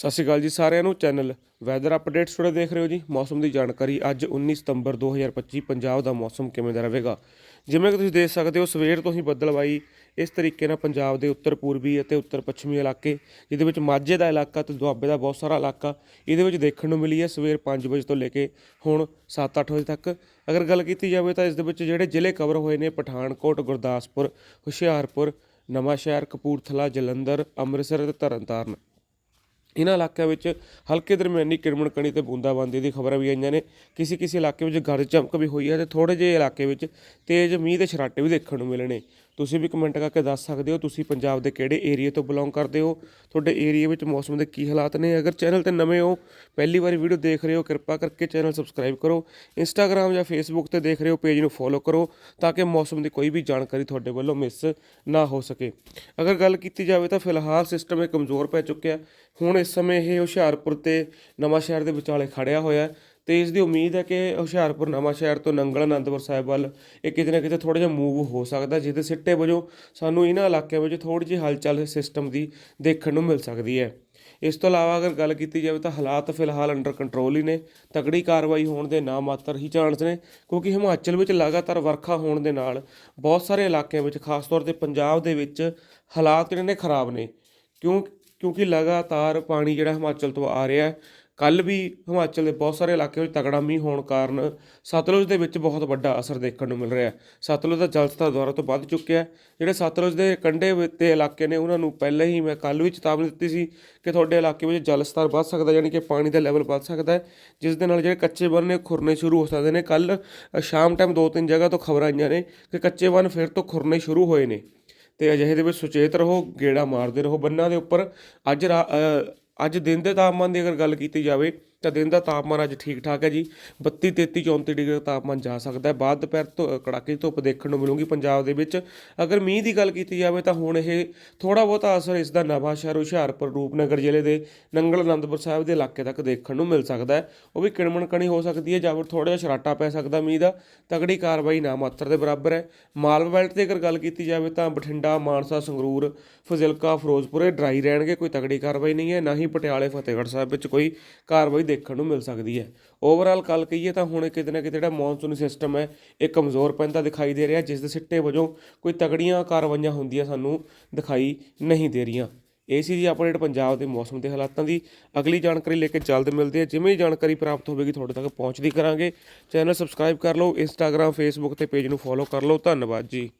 ਸਤਿ ਸ਼੍ਰੀ ਅਕਾਲ ਜੀ ਸਾਰਿਆਂ ਨੂੰ, ਚੈਨਲ ਵੈਦਰ ਅਪਡੇਟਸ ਤੁਹਾਡੇ ਦੇਖ ਰਹੇ ਹੋ ਜੀ। ਮੌਸਮ ਦੀ ਜਾਣਕਾਰੀ ਅੱਜ 19 ਸਤੰਬਰ 2025 ਪੰਜਾਬ ਦਾ ਮੌਸਮ ਕਿਵੇਂ ਦਾ ਰਹੇਗਾ? ਜਿਵੇਂ ਕਿ ਤੁਸੀਂ ਦੇਖ ਸਕਦੇ ਹੋ, ਸਵੇਰ ਤੋਂ ਹੀ ਬੱਦਲਵਾਈ ਇਸ ਤਰੀਕੇ ਨਾਲ ਪੰਜਾਬ ਦੇ ਉੱਤਰ ਪੂਰਬੀ ਅਤੇ ਉੱਤਰ ਪੱਛਮੀ ਇਲਾਕੇ, ਜਿਹਦੇ ਵਿੱਚ ਮਾਝੇ ਦਾ ਇਲਾਕਾ ਤੇ ਦੁਆਬੇ ਦਾ ਬਹੁਤ ਸਾਰਾ ਇਲਾਕਾ, ਇਹਦੇ ਵਿੱਚ ਦੇਖਣ ਨੂੰ ਮਿਲੀ ਹੈ ਸਵੇਰ 5 ਵਜੇ ਤੋਂ ਲੈ ਕੇ ਹੁਣ 7-8 ਵਜੇ ਤੱਕ। ਅਗਰ ਗੱਲ ਕੀਤੀ ਜਾਵੇ ਤਾਂ ਇਸ ਦੇ ਵਿੱਚ ਜਿਹੜੇ ਜ਼ਿਲ੍ਹੇ ਕਵਰ ਹੋਏ ਨੇ, ਪਠਾਨਕੋਟ, ਗੁਰਦਾਸਪੁਰ, ਹੁਸ਼ਿਆਰਪੁਰ, ਨਵਾਂਸ਼ਹਿਰ, ਕਪੂਰਥਲਾ, ਜਲੰਧਰ, ਅੰਮ੍ਰਿਤਸਰ ਅਤੇ ਤਰਨਤਾਰਨ। ਇਹਨਾਂ ਇਲਾਕਿਆਂ ਵਿੱਚ ਹਲਕੇ ਦਰਮਿਆਨੀ ਕਿਰਮਣ ਕਣੀ ਤੇ ਬੂੰਦਾਬਾਂਦੀ ਦੀ ਖਬਰਾਂ ਵੀ ਆਈਆਂ ਨੇ। ਕਿਸੇ ਕਿਸੇ ਇਲਾਕੇ ਵਿੱਚ ਗਰਜ ਚਮਕ ਵੀ ਹੋਈ ਹੈ ਤੇ ਥੋੜੇ ਜਿਹੇ ਇਲਾਕੇ ਵਿੱਚ ਤੇਜ਼ ਮੀਂਹ ਤੇ ਛਰਾਟੇ ਵੀ ਦੇਖਣ ਨੂੰ ਮਿਲੇ ਨੇ। ਤੁਸੀਂ ਵੀ ਕਮੈਂਟ ਕਰਕੇ ਦੱਸ ਸਕਦੇ ਹੋ, ਤੁਸੀਂ ਪੰਜਾਬ ਦੇ ਕਿਹੜੇ ਏਰੀਆ ਤੋਂ ਬਿਲੋਂਗ ਕਰਦੇ ਹੋ? ਤੁਹਾਡੇ ਏਰੀਆ ਵਿੱਚ ਮੌਸਮ ਦੇ ਕੀ ਹਾਲਾਤ ਨੇ? ਅਗਰ ਚੈਨਲ ਤੇ ਨਵੇਂ ਹੋ, ਪਹਿਲੀ ਵਾਰੀ ਵੀਡੀਓ ਦੇਖ ਰਹੇ ਹੋ, ਕਿਰਪਾ ਕਰਕੇ ਚੈਨਲ ਸਬਸਕ੍ਰਾਈਬ ਕਰੋ। ਇੰਸਟਾਗ੍ਰam ਜਾਂ ਫੇਸਬੁੱਕ ਤੇ ਦੇਖ ਰਹੇ ਹੋ, ਪੇਜ ਨੂੰ ਫੋਲੋ ਕਰੋ ਤਾਂ ਕਿ ਮੌਸਮ ਦੀ ਕੋਈ ਵੀ ਜਾਣਕਾਰੀ ਤੁਹਾਡੇ ਵੱਲੋਂ ਮਿਸ ਨਾ ਹੋ ਸਕੇ। ਅਗਰ ਗੱਲ ਕੀਤੀ ਜਾਵੇ ਤਾਂ ਫਿਲਹਾਲ ਸਿਸਟਮ ਇਹ ਕਮਜ਼ੋਰ ਪੈ ਚੁੱਕਿਆ। ਹੁਣ ਇਸ ਸਮੇਂ ਇਹ ਹੁਸ਼ਿਆਰਪੁਰ ਤੇ ਨਵਾਂ ਸ਼ਹਿਰ ਦੇ ਵਿਚਾਲੇ ਖੜਿਆ ਹੋਇਆ ਹੈ। ਤੇ ਇਸ ਦੀ ਉਮੀਦ ਹੈ ਕਿ ਹੁਸ਼ਿਆਰਪੁਰ ਨਵਾਂ ਸ਼ਹਿਰ ਤੋਂ ਨੰਗਲ ਅਨੰਦਪੁਰ ਸਾਹਿਬ ਵੱਲ ਇਹ ਕਿਤੇ ਨਾ ਕਿਤੇ ਥੋੜਾ ਜਿਹਾ ਮੂਵ ਹੋ ਸਕਦਾ, ਜਿਹਦੇ ਸਿੱਟੇ ਵਜੋਂ ਸਾਨੂੰ ਇਹਨਾਂ ਇਲਾਕਿਆਂ ਵਿੱਚ ਥੋੜੀ ਜਿਹੀ ਹਲਚਲ ਸਿਸਟਮ ਦੀ ਦੇਖਣ ਨੂੰ ਮਿਲ ਸਕਦੀ ਹੈ। ਇਸ ਤੋਂ ਇਲਾਵਾ ਅਗਰ ਗੱਲ ਕੀਤੀ ਜਾਵੇ ਤਾਂ ਹਾਲਾਤ ਫਿਲਹਾਲ ਅੰਡਰ ਕੰਟਰੋਲ ਹੀ ਨੇ, ਤਕੜੀ ਕਾਰਵਾਈ ਹੋਣ ਦੇ ਨਾ ਮਾਤਰ ਹੀ ਚਾਂਸ ਨੇ, ਕਿਉਂਕਿ ਹਿਮਾਚਲ ਵਿੱਚ ਲਗਾਤਾਰ ਵਰਖਾ ਹੋਣ ਦੇ ਨਾਲ ਬਹੁਤ ਸਾਰੇ ਇਲਾਕਿਆਂ ਵਿੱਚ, ਖਾਸ ਤੌਰ ਤੇ ਪੰਜਾਬ ਦੇ ਵਿੱਚ ਹਾਲਾਤ ਜਿਹੜੇ ਨੇ ਖਰਾਬ ਨੇ, ਕਿਉਂ ਕਿਉਂਕਿ ਲਗਾਤਾਰ ਪਾਣੀ ਜਿਹੜਾ ਹਿਮਾਚਲ ਤੋਂ ਆ ਰਿਹਾ ਹੈ ਕੱਲ ਵੀ ਹਿਮਾਚਲ ਦੇ ਬਹੁਤ ਸਾਰੇ ਇਲਾਕੇ ਵਿੱਚ ਤਗੜਾ ਮੀਂਹ ਹੋਣ ਕਾਰਨ ਸਤਲੁਜ ਦੇ ਵਿੱਚ ਬਹੁਤ ਵੱਡਾ ਅਸਰ ਦੇਖਣ ਨੂੰ ਮਿਲ ਰਿਹਾ ਹੈ। ਸਤਲੁਜ ਦਾ ਜਲ ਸਤਰ ਦੁਆਰਾ ਤੋਂ ਵੱਧ ਚੁੱਕਿਆ ਜਿਹੜੇ ਸਤਲੁਜ ਦੇ ਕੰਢੇ ਵਿੱਚ ਤੇ ਇਲਾਕੇ ਨੇ, ਉਹਨਾਂ ਨੂੰ ਪਹਿਲਾਂ ਹੀ ਮੈਂ ਕੱਲ ਵੀ ਚੇਤਾਵਨੀ ਦਿੱਤੀ ਸੀ ਕਿ ਤੁਹਾਡੇ ਇਲਾਕੇ ਵਿੱਚ ਜਲ ਸਤਰ ਵੱਧ ਸਕਦਾ ਯਾਨੀ ਕਿ ਪਾਣੀ ਦਾ ਲੈਵਲ ਵੱਧ ਸਕਦਾ ਹੈ, ਜਿਸ ਦੇ ਨਾਲ ਜਿਹੜੇ ਕੱਚੇ ਬੰਨ ਨੇ ਖੁਰਨੇ ਸ਼ੁਰੂ ਹੋ ਸਕਦੇ ਨੇ। ਕੱਲ ਸ਼ਾਮ ਟਾਈਮ ਦੋ ਤਿੰਨ ਜਗ੍ਹਾ ਤੋਂ ਖਬਰਾਂ ਆਈਆਂ ਨੇ ਕਿ ਕੱਚੇ ਬੰਨ ਫਿਰ ਤੋਂ ਖੁਰਨੇ ਸ਼ੁਰੂ ਹੋਏ ਨੇ। ਤੇ ਅਜਿਹੇ ਦੇ ਵਿੱਚ ਸੁਚੇਤ ਰਹੋ, ਗੇੜਾ ਮਾਰਦੇ ਰਹੋ ਬੰਨਾਂ ਦੇ ਉੱਪਰ। ਅੱਜ ਰਾ- ਅੱਜ ਦਿਨ ਦੇ ਤਾਪਮਾਨ ਦੀ ਅਗਰ ਗੱਲ ਕੀਤੀ ਜਾਵੇ ਤਾਂ ਦਿਨ ਦਾ ਤਾਪਮਾਨ ਅੱਜ ਠੀਕ ਠਾਕ ਹੈ ਜੀ। 32 33 34 ਡਿਗਰੀ ਦਾ ਤਾਪਮਾਨ ਜਾ ਸਕਦਾ ਹੈ। ਬਾਅਦ ਦੁਪਹਿਰ ਤੋਂ ਕੜਾਕੇ ਦੀ ਧੁੱਪ ਦੇਖਣ ਨੂੰ ਮਿਲੂਗੀ ਪੰਜਾਬ ਦੇ ਵਿੱਚ। ਅਗਰ ਮੀਂਹ ਦੀ ਗੱਲ ਕੀਤੀ ਜਾਵੇ ਤਾਂ ਹੁਣ ਇਹ ਥੋੜਾ ਬਹੁਤਾ ਅਸਰ ਇਸ ਦਾ ਨਵਾਂ ਸ਼ਹਿਰ ਹੁਸ਼ਿਆਰਪੁਰ, ਰੂਪਨਗਰ ਜ਼ਿਲ੍ਹੇ ਦੇ ਨੰਗਲ ਅਨੰਦਪੁਰ ਸਾਹਿਬ ਦੇ ਇਲਾਕੇ ਤੱਕ ਦੇਖਣ ਨੂੰ ਮਿਲ ਸਕਦਾ ਹੈ। ਉਹ ਵੀ ਕਿਣਮਣ ਕਣੀ ਹੋ ਸਕਦੀ ਹੈ ਜਾਂ ਫਿਰ ਥੋੜਾ ਜਿਹਾ ਸ਼ਰਾਟਾ ਪੈ ਸਕਦਾ ਮੀਂਹ ਦਾ। ਤਗੜੀ ਕਾਰਵਾਈ ਨਾ ਮਾਤਰ ਦੇ ਬਰਾਬਰ ਹੈ। ਮਾਲਵਾ ਬੈਲਟ ਦੀ ਅਗਰ ਗੱਲ ਕੀਤੀ ਜਾਵੇ ਤਾਂ ਬਠਿੰਡਾ, ਮਾਨਸਾ, ਸੰਗਰੂਰ, ਫਜ਼ਿਲਕਾ, ਫਿਰੋਜ਼ਪੁਰ ਇਹ ਡਰਾਈ ਰਹਿਣਗੇ। ਕੋਈ ਤਗੜੀ ਕਾਰਵਾਈ ਨਹੀਂ ਹੈ, ਨਾ ਹੀ ਪਟਿਆਲੇ, ਫਤਿਹਗੜ੍ਹ ਸਾਹਿਬ ਵਿੱਚ ਕੋਈ ਕਾਰਵਾਈ ਦੇਖਣ ਨੂੰ ਮਿਲ ਸਕਦੀ ਹੈ। ਓਵਰਆਲ ਗੱਲ ਕਹੀਏ ਤਾਂ ਹੁਣ ਕਿਤੇ ਨਾ ਕਿਤੇ ਜਿਹੜਾ ਮੌਨਸੂਨ ਸਿਸਟਮ ਹੈ, ਇਹ ਕਮਜ਼ੋਰ ਪੈਂਦਾ ਦਿਖਾਈ ਦੇ ਰਿਹਾ, ਜਿਸ ਦੇ ਸਿੱਟੇ ਵਜੋਂ ਕੋਈ ਤਗੜੀਆਂ ਕਾਰਵਾਈਆਂ ਹੁੰਦੀਆਂ ਸਾਨੂੰ ਦਿਖਾਈ ਨਹੀਂ ਦੇ ਰਹੀਆਂ। ਇਹ ਸੀ ਜੀ ਅਪਡੇਟ ਪੰਜਾਬ ਦੇ ਮੌਸਮ ਦੇ ਹਾਲਾਤਾਂ ਦੀ। ਅਗਲੀ ਜਾਣਕਾਰੀ ਲੈ ਕੇ ਜਲਦ ਮਿਲਦੇ ਆ ਜਿਵੇਂ ਹੀ ਜਾਣਕਾਰੀ ਪ੍ਰਾਪਤ ਹੋਵੇਗੀ, ਤੁਹਾਡੇ ਤੱਕ ਪਹੁੰਚਦੀ ਕਰਾਂਗੇ। ਚੈਨਲ ਸਬਸਕ੍ਰਾਈਬ ਕਰ ਲਓ ਇੰਸਟਾਗ੍ਰam ਫੇਸਬੁੱਕ ਤੇ ਪੇਜ ਨੂੰ ਫੋਲੋ ਕਰ ਲਓ। ਧੰਨਵਾਦ ਜੀ।